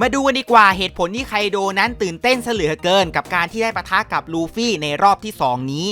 มาดูกันดีกว่าเหตุผลที่ไคโดนั้นตื่นเต้นเสลือเกิน กับการที่ได้ปะทะกับลูฟี่ในรอบที่ 2 นี้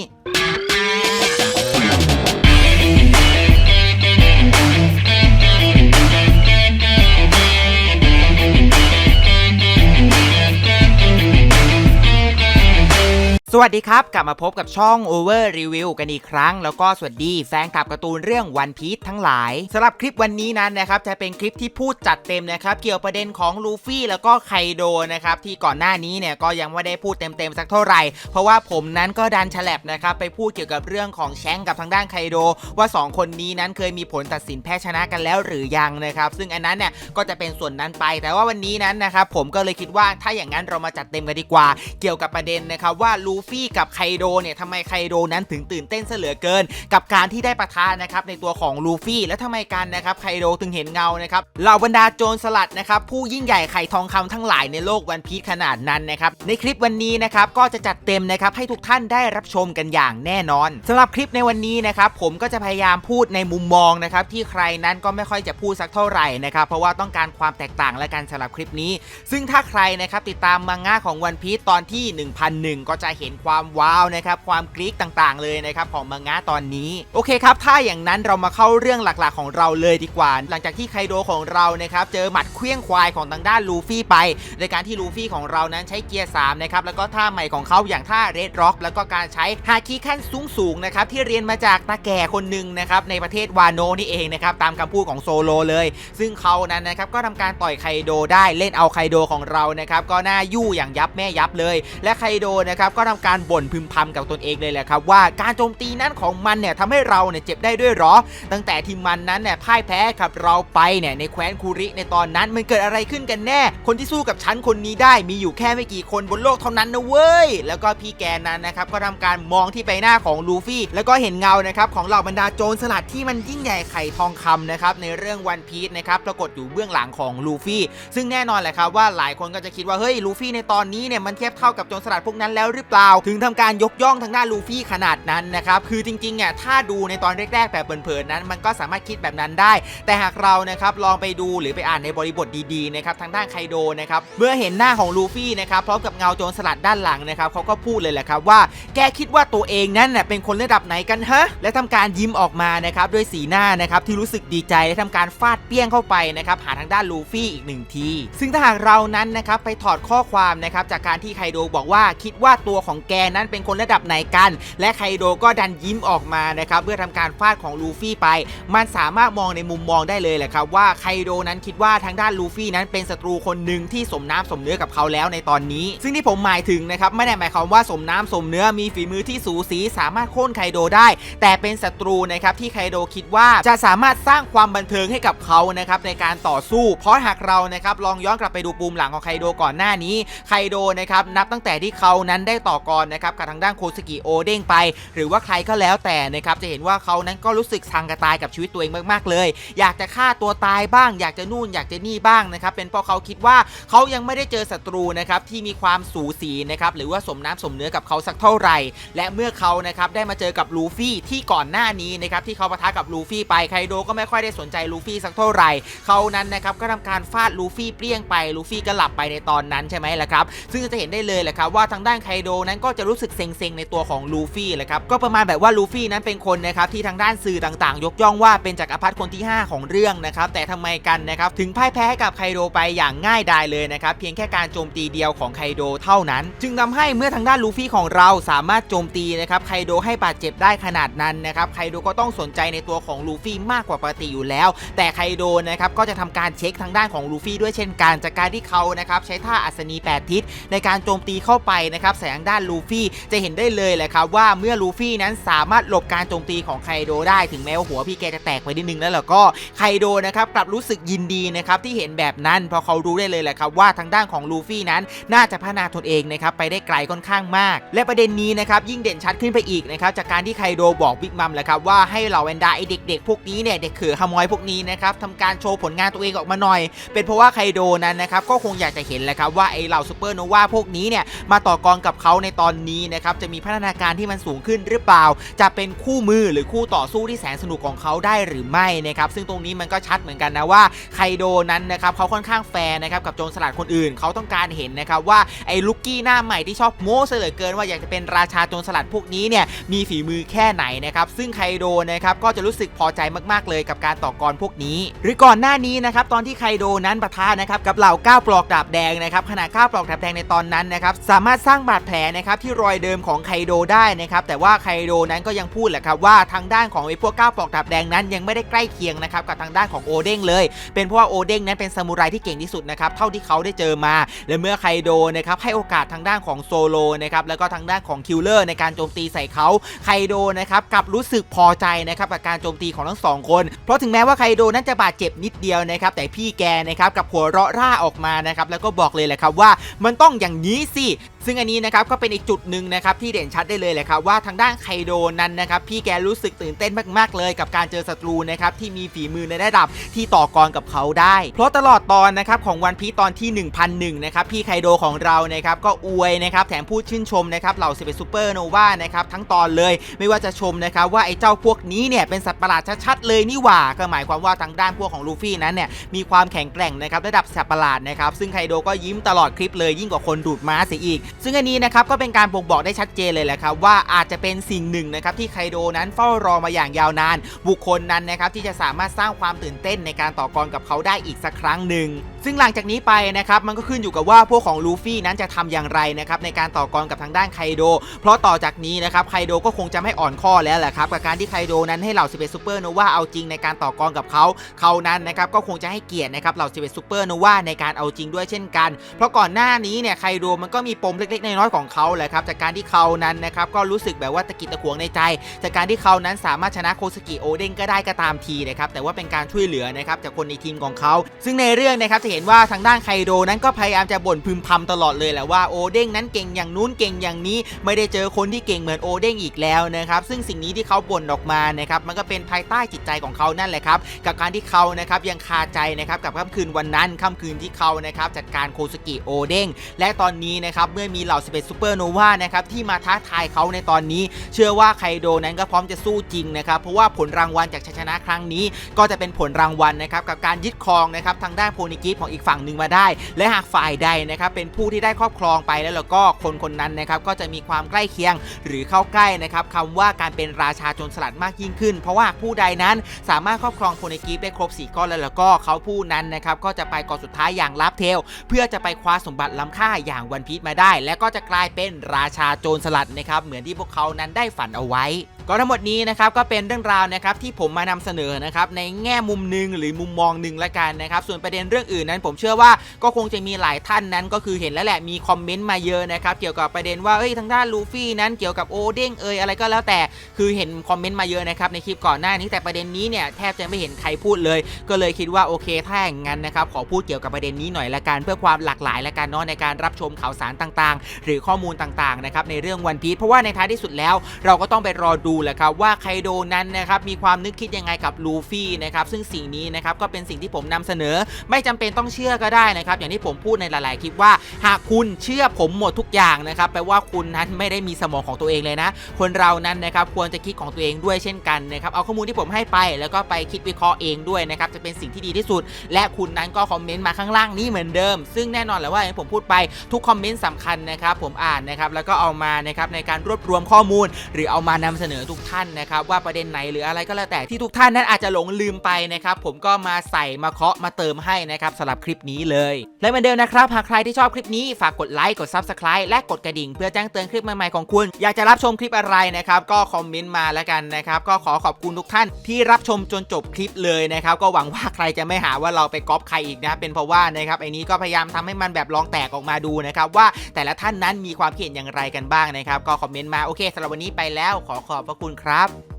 สวัสดีครับ กลับมาพบกับช่อง Over Review กันอีกครั้ง แล้วก็สวัสดีแฟนคลับการ์ตูนเรื่อง One Piece ทั้งหลายสำหรับคลิปวันนี้นั้นนะครับจะเป็นคลิปที่พูดจัดเต็มนะครับ เกี่ยวประเด็นของลูฟี่แล้วก็ไคโดนะครับที่ก่อนหน้านี้เนี่ยก็ยังไม่ได้พูดเต็มๆสักเท่าไหร่ เพราะว่าผมนั้นก็ดันฉลับนะครับไปพูดเกี่ยวกับเรื่องของแชงกับทางด้านไคโด ว่า 2 คนนี้นั้นเคยมีผลตัดสินแพ้ชนะกันแล้วหรือยังนะครับซึ่งอันนั้นเนี่ยก็จะเป็นส่วนนั้นไป แต่ว่าวันนี้นั้นนะครับผมก็เลยคิดว่าถ้าอย่างนั้นเรามาจัดเต็มกันดีกว่า เกี่ยวกับประเด็นนะครับว่าลูฟี่กับไคโดเนี่ยทำไมไคโดนั้นถึงตื่นเต้นเสเหลือเกิน กับการที่ได้ประทะนนะครับในตัวของลูฟี่ แล้วทำไมกันนะครับไคโดถึงเห็นเงานะครับเหล่าบรรดาโจรสลัดนะครับผู้ยิ่งใหญ่ไข่ทองคำทั้งหลายในโลกวันพีชขนาดนั้นนะครับในคลิปวันนี้นะครับก็จะจัดเต็มนะครับให้ทุกท่านได้รับชมกันอย่างแน่นอนสำหรับคลิปในวันนี้นะครับผมก็จะพยายามพูดในมุมมองนะครับที่ใครนั้นก็ไม่ค่อยจะพูดสักเท่าไหร่นะครับเพราะว่าต้องการความแตกต่างและกันสำหรับคลิปนี้ ซึ่งถ้าใครนะครับติดตามมังงะของวันพี e ตอนที่ 1001 ก็จะเห็นความว้าวนะครับความกรี๊ดต่างๆ เลยนะครับของมังงะตอนนี้โอเคครับถ้าอย่างนั้นเรามาเข้าเรื่องหลักๆของเราเลยดีกว่า หลังจากที่ไคโดของเรานะครับเจอหมัดเคลี้ยงควายของทางด้านลูฟี่ไปในการที่ลูฟี่ของเรานั้นใช้เกียร์3นะครับแล้วก็ท่าใหม่ของเขาอย่างท่าเรดร็อกแล้วก็การใช้ฮาคิขั้นสูงๆนะครับที่เรียนมาจากตาแก่คนหนึ่งนะครับในประเทศวานโนนี่เองนะครับตามคำพูดของโซโลเลย ซึ่งเขานั้นนะครับก็ทำการต่อยไคโดได้เล่นเอาไคโดของเรานะครับก็น่ายู่อย่างยับแม่ยับเลย และไคโดนะครับก็ทำการบ่นพึมพำกับตนเองเลยแหละครับว่าการโจมตีนั้นของมันเนี่ยทำให้เราเนี่ยเจ็บได้ด้วยหรอ ตั้งแต่ที่มันนั้นเนี่ยพ่ายแพ้กับเราไปเนี่ยในแคว้นคูริในตอนนั้นมันเกิดอะไรขึ้นกันแน่ คนที่สู้กับฉันคนนี้ได้มีอยู่แค่ไม่กี่คนบนโลกเท่านั้นนะเว้ย แล้วก็พี่แกนั้นนะครับก็ทำการมองที่ใบหน้าของลูฟี่ แล้วก็เห็นเงานะครับของเหล่าบรรดาโจรสลัดที่มันยิ่งใหญ่ไข่ทองคำนะครับในเรื่องวันพีชนะครับปรากฏอยู่เบื้องหลังของลูฟี่ ซึ่งแน่นอนแหละครับว่าหลายคนก็จะคิดว่าเฮ้ยลูฟี่ในตอนนี้เนี่ยมันเทียบเท่ากับโจรสลัดพวกนั้นแล้วหรือเปล่าถึงทำการยกย่องทางด้านลูฟี่ขนาดนั้นนะครับคือจริงๆอะถ้าดูในตอนแรกๆแบบเผินๆนั้น มันก็สามารถคิดแบบนั้นได้ แต่หากเรานะครับลองไปดูหรือไปอ่านในบริบทดีๆนะครับทางด้านไคโดนะครับเมื่อเห็นหน้าของลูฟี่นะครับพร้อมกับเงาโจรสลัดด้านหลังนะครับเขาก็พูดเลยแหละครับว่าแกคิดว่าตัวเองนั้นน่ะเป็นคนระดับไหนกันฮะและทำการยิ้มออกมานะครับด้วยสีหน้านะครับที่รู้สึกดีใจและทำการฟาดเปี้ยงเข้าไปนะครับหาทางด้านลูฟี่อีกหนึ่งที ซึ่งถ้าหากเรานั้นนะครับไปถอดข้อความนะครับจากการที่ไคโดบอกว่าคิดว่าตัวของแกนั้นเป็นคนระดับไหนกัน และไคโดก็ดันยิ้มออกมานะครับเพื่อทำการฟาดของลูฟี่ไป มันสามารถมองในมุมมองได้เลยแหละครับว่าไคโดนั้นคิดว่าทางด้านลูฟี่นั้นเป็นศัตรูคนหนึ่งที่สมน้ำสมเนื้อกับเขาแล้วในตอนนี้ ซึ่งที่ผมหมายถึงนะครับไม่ได้หมายความว่าสมน้ำสมเนื้อมีฝีมือที่สูสีสามารถโค่นไคโดได้ แต่เป็นศัตรูนะครับที่ไคโดคิดว่าจะสามารถสร้างความบันเทิงให้กับเขานะครับในการต่อสู้เพราะหากเรานะครับลองย้อนกลับไปดูปูมหลังของไคโดก่อนหน้านี้ไคโดนะครับนับตั้งแต่ที่เขานั้นได้ต่อกรนะครับกับทางด้านโคสกิโอเด้งไป หรือว่าใครก็แล้วแต่นะครับจะเห็นว่าเขานั้นก็รู้สึกสังกระตายกับชีวิตตัวเองมากๆเลย อยากจะฆ่าตัวตายบ้าง อยากจะนู่นอยากจะนี่บ้างนะครับเป็นเพราะเขาคิดว่าเขายังไม่ได้เจอศัตรูนะครับที่มีความสูสีนะครับหรือว่าสมน้ำสมเนื้อกับเขาสักเท่าไหร่ และเมื่อเขานะครับได้มาเจอกับลูฟี่ที่ก่อนหน้านี้นะครับที่เขาปะทะกับลูฟี่ไปไคโดก็ไม่ค่อยได้สนใจลูฟี่สักเท่าไหร่เขานั้นนะครับก็ทำการฟาดลูฟี่เปรี้ยงไปลูฟี่ก็หลับไปในตอนนั้นใช่ไหมล่ะครับซึ่งจะเห็นได้เลยแหละครับว่าทางด้านไคโดนั้นก็จะรู้สึกเซ็งๆในตัวของลูฟี่แหละครับก็ประมาณแบบว่าลูฟี่นั้นเป็นคนนะครับที่ทางด้านสื่อต่างๆ ยกย่องว่าเป็นจักรพรรดิคนที่ 5 ของเรื่องนะครับแต่ทำไมกันนะครับถึงพ่ายแพ้ให้กับไคโดไปอย่างง่ายดายเลยนะครับเพียงแค่การโจมตีเดียวของไคโดเท่านั้น จึงทำให้เมื่อทางด้านลูฟี่ของเราสามารถโจมตีนะครับไคโดให้บาดเจ็บได้ขนาดนั้นนะครับไคโดก็ต้องสนใจในตัวของลูฟี่มากกว่าปกติอยู่แล้ว แต่ไคโดนะครับก็จะทำการเช็คทางด้านของลูฟี่ด้วยเช่นกันจากการที่เขานะครับใช้ท่าอัศนีแปดทิศในการโจมตีเข้าไปนะครับใส่ทางด้านลูฟี่จะเห็นได้เลยแหละครับว่าเมื่อลูฟี่นั้นสามารถหลบการโจมตีของไคโดได้ถึงแม้ว่าหัวพี่แกจะแตกไปนิดนึงแล้วล้วก็ไคโดนะครับกลับรู้สึกยินดีนะครับที่เห็นแบบนั้นเพราะเขารู้ได้เลยแหละครับว่าทางด้านของลูฟี่นั้นน่าจะพัฒนาตนเองนะครับไปได้ไกลค่อนข้างมาก และประเด็นนี้นะครับยิ่งเด่นชัดขึ้นไปอีกนะครับจากการที่ไคโดบอกบิ๊กมัมแหละครับว่าให้เหล่าแวนด้าไอเด็กๆ พวกนี้เนี่ยเด็กเขือขโมยพวกนี้นะครับทำการโชว์ผลงานตัวเองออกมาหน่อย เป็นเพราะว่าไคโดนั้นนะครับก็คงอยากจะเห็นแหละครับว่าไอเหล่าซูเปอร์โนวาพวกนี้เนี่ยมาต่อกรกับเขาในตอนนี้นะครับจะมีพัฒนาการที่มันสูงขึ้นหรือเปล่า จะเป็นคู่มือหรือคู่ต่อสู้ที่แสนสนุกของเขาได้หรือไม่นะครับซึ่งตรงนี้มันก็ชัดเหมือนกันนะว่าไคโดนั้นนะครับเขาค่อนข้างแฟร์นะครับกับโจรสลัดคนอื่นเขาต้องการเห็นนะครับว่าไอ้ลูกกี้หน้าใหม่ที่ชอบโม้เสลือเกินว่าอยากจะเป็นราชาโจรสลัดพวกนี้เนี่ยมีฝีมือแค่ไหนนะครับซึ่งไคโดนะครับก็จะรู้สึกพอใจมากๆเลยกับการต่อกรพวกนี้ หรือก่อนหน้านี้นะครับตอนที่ไคโดนั้นปะทะนะครับกับเหล่าก้าวปลอกดาบแดงนะครับขณะก้าวปลอกดาบแดงในตอนนั้นนะครับสามารถสร้างบาดแผลนะครับที่รอยเดิมของไคโดได้นะครับแต่ว่าไคโดนั้นก็ยังพูดแหละครับว่าทางด้านของไอ้พวกก้าวปอกดาบแดงนั้นยังไม่ได้ใกล้เคียงนะครับกับทางด้านของโอเด้งเลย เป็นเพราะว่าโอเด้งนั้นเป็นซามูไรที่เก่งที่สุดนะครับเท่าที่เขาได้เจอมา และเมื่อไคโดนะครับให้โอกาสทางด้านของโซโลนะครับแล้วก็ทางด้านของคิลเลอร์ในการโจมตีใส่เขาไคโดนะครับกลับรู้สึกพอใจนะครับกับการโจมตีของทั้งสองคน เพราะถึงแม้ว่าไคโดนั้นจะบาดเจ็บนิดเดียวนะครับแต่พี่แกนะครับกับหัวเราะร่าออกมานะครับแล้วก็บอกเลยแหละครับว่า มันต้องอย่างนี้สิ ซึ่งอันนี้นะครับก็เป็นอีกจุดหนึ่งนะครับที่เด่นชัดได้เลยแหละครับว่าทางด้านไคโดนั้นนะครับพี่แกรู้สึกตื่นเต้นมากๆเลยกับการเจอศัตรูนะครับที่มีฝีมือในระดับที่ต่อกรกับเขาได้ เพราะตลอดตอนนะครับของวันพีตอนที่ 1001นะครับพี่ไคโดของเรานะครับก็อวยนะครับแถมพูดชื่นชมนะครับเหล่า11ซูเปอร์โนวานะครับทั้งตอนเลยไม่ว่าจะชมนะครับว่าไอ้เจ้าพวกนี้เนี่ยเป็นสัตว์ประหลาดชัดๆเลยนี่หว่าก็หมายความว่าทางด้านพวกของลูฟี่นั้นเนี่ยมีความแข็งแกร่งนะครับระดับสัตว์ประหลาดนะครับซึ่งไคโดก็ยิ้มตลอดคลิปเลยยิ่งกว่าคนดูดม้าเสียอีก ซึ่งอันนี้นะครับก็เป็นการบ่งบอกได้ชัดเจนเลยแหละครับว่าอาจจะเป็นสิ่งหนึ่งนะครับที่ไคโดนั้นเฝ้ารอมาอย่างยาวนาน บุคคลนั้นนะครับที่จะสามารถสร้างความตื่นเต้นในการต่อกรกับเขาได้อีกสักครั้งหนึ่ง ซึ่งหลังจากนี้ไปนะครับมันก็ขึ้นอยู่กับว่าพวกของลูฟี่นั้นจะทำอย่างไรนะครับในการต่อกรกับทางด้านไคโด เพราะต่อจากนี้นะครับไคโดก็คงจะไม่อ่อนข้อแล้วแหละครับกับการที่ไคโดนั้นให้เหล่า11ซูเปอร์โนวาเอาจริงในการต่อกรกับเขาเขานั้นนะครับก็คงจะให้เกียรตินะครับเหล่า11ซูเปอร์โนวาในการเอาจริงด้วยเช่นกัน เพราะก่อนหน้านี้เนี่ยไคโดมันก็มีปมเล็กๆน้อยๆของเขาแหละครับจากการที่เขานั้นนะครับก็รู้สึกแบบว่าตะกิดตะขวงในใจ จากการที่เขานั้นสามารถชนะโคสกิโอเด้งก็ได้ก็ตามทีนะครับแต่ว่าเป็นการช่วยเหลือนะครับจากคนในทีมของเขา ซึ่งในเรื่องนะครับจะเห็น็นว่าทางด้านไคโดนั้นก็พยายามจะบ่นพึมพำตลอดเลยแหละว่าโอเด้งนั้นเก่งอย่างนู้นเก่งอย่างนี้ ไม่ได้เจอคนที่เก่งเหมือนโอเด้งอีกแล้วนะครับซึ่งสิ่งนี้ที่เขาบ่นออกมานะครับมันก็เป็นภายใต้จิตใจของเขานั่นแหละครับกับการที่เขานะครับยังคาใจนะครับกับค่ำคืนวันนั้นค่ำคืนที่เขานะครับจัดการโคสกิโอเด้งและตอนนี้นะครับเมื่อมีเหล่า 11ซูเปอร์โนวานะครับที่มาท้าทายเขาในตอนนี้ เชื่อว่าไคโดนั้นก็พร้อมจะสู้จริงนะครับเพราะว่าผลรางวัลจากชัยชนะครั้งนี้ ก็จะเป็นผลรางวัลนะครับกับการยึดครองนะครับทางด้านโพนิกิฟของอีกฝั่งหนึ่งมาได้ และหากฝ่ายใดนะครับเป็นผู้ที่ได้ครอบครองไปแล้วแล้วก็คนคนนั้นนะครับก็จะมีความใกล้เคียงหรือเข้าใกล้นะครับคำว่าการเป็นราชาโจรสลัดมากยิ่งขึ้น เพราะว่าผู้ใดนั้นสามารถครอบครองโพนิกิฟได้ครบ4ก้อนแล้วแล้วก็เขาผู้นั้นนะครับก็จะไปก่อนสุดท้ายอย่างลับเทล เพื่อจะไปคว้าสมบัติล้ำค่าอย่างวันพีชมาได้ และก็จะกลายเป็นราชาโจรสลัดนะครับเหมือนที่พวกเขานั้นได้ฝันเอาไว้ก็ทั้งหมดนี้นะครับก็เป็นเรื่องราวนะครับที่ผมมานำเสนอนะครับในแง่มุมหนึ่งหรือมุมมองหนึ่งละกันนะครับส่วนประเด็นเรื่องอื่นนั้นผมเชื่อว่าก็คงจะมีหลายท่านนั้นก็คือเห็นแล้วแหละมีคอมเมนต์มาเยอะนะครับเกี่ยวกับประเด็นว่าเอ้ยทางด้านลูฟี่นั้นเกี่ยวกับโอเด้งเอยอะไรก็แล้วแต่คือเห็นคอมเมนต์มาเยอะนะครับในคลิปก่อนหน้านี้แต่ประเด็นนี้เนี่ยแทบจะไม่เห็นใครพูดเลย ก็เลยคิดว่าโอเคถ้าอย่างนั้นนะครับขอพูดเกี่ยวกับประเด็นนี้หน่อยละกันเพื่อความหลากหลายละกันเนาะในการรับชมข่าวสารต่างๆ หรือข้อมูลต่างๆนะครับในเรื่องวันพีชเพราะว่าในท้ายที่สุดแล้ว เราก็ต้องไปรอดูแหละครับว่าไคโดนั้นนะครับมีความนึกคิดยังไงกับลูฟี่นะครับซึ่งสิ่งนี้นะครับก็เป็นสิ่งที่ผมนำเสนอ ไม่จำเป็นต้องเชื่อก็ได้นะครับ อย่างที่ผมพูดในหลาย ๆ คลิปว่า หากคุณเชื่อผมหมดทุกอย่างนะครับแปลว่าคุณนั้นไม่ได้มีสมองของตัวเองเลยนะ คนเรานั้นนะครับควรจะคิดของตัวเองด้วยเช่นกันนะครับเอาข้อมูลที่ผมให้ไปแล้วก็ไปคิดวิเคราะห์เองด้วยนะครับจะเป็นสิ่งที่ดีที่สุด และคุณนั้นก็คอมเมนต์มาข้างล่างนี้เหมือนเดิม ซึ่งแน่นอนแหละว่าอย่างที่ผมพูดไปทุกคอมเมนต์สำคัญนะครับผมอ่านนะครับแล้วก็เอามานะครับในการรวบรวมข้อมูล หรือเอามานำเสนอทุกท่านนะครับว่าประเด็นไหนหรืออะไรก็แล้วแต่ที่ทุกท่านนั้นอาจจะหลงลืมไปนะครับผมก็มาใส่มาเคาะมาเติมให้นะครับสำหรับคลิปนี้เลย และเหมือนเดิมนะครับ หากใครที่ชอบคลิปนี้ฝากกดไลค์กด Subscribe และกดกระดิ่ง เพื่อแจ้งเตือนคลิปใหม่ๆของคุณ อยากจะรับชมคลิปอะไรนะครับ ก็คอมเมนต์มาแล้วกันนะครับ ก็ขอขอบคุณทุกท่านที่รับชมจนจบคลิปเลยนะครับ ก็หวังว่าใครจะไม่หาว่าเราไปก๊อปใครอีกนะ เป็นเพราะว่านะครับไอ้นี้ก็พยายามทำให้มันแบบลองแตกออกมาดูนะครับว่าแต่ละท่านนั้นมีความคิดเห็นอย่างไรกันบ้างนะครับ ก็คอมเมนต์มาโอเคสำหรับวันนี้ไปแล้วขอขอบพระคุณครับ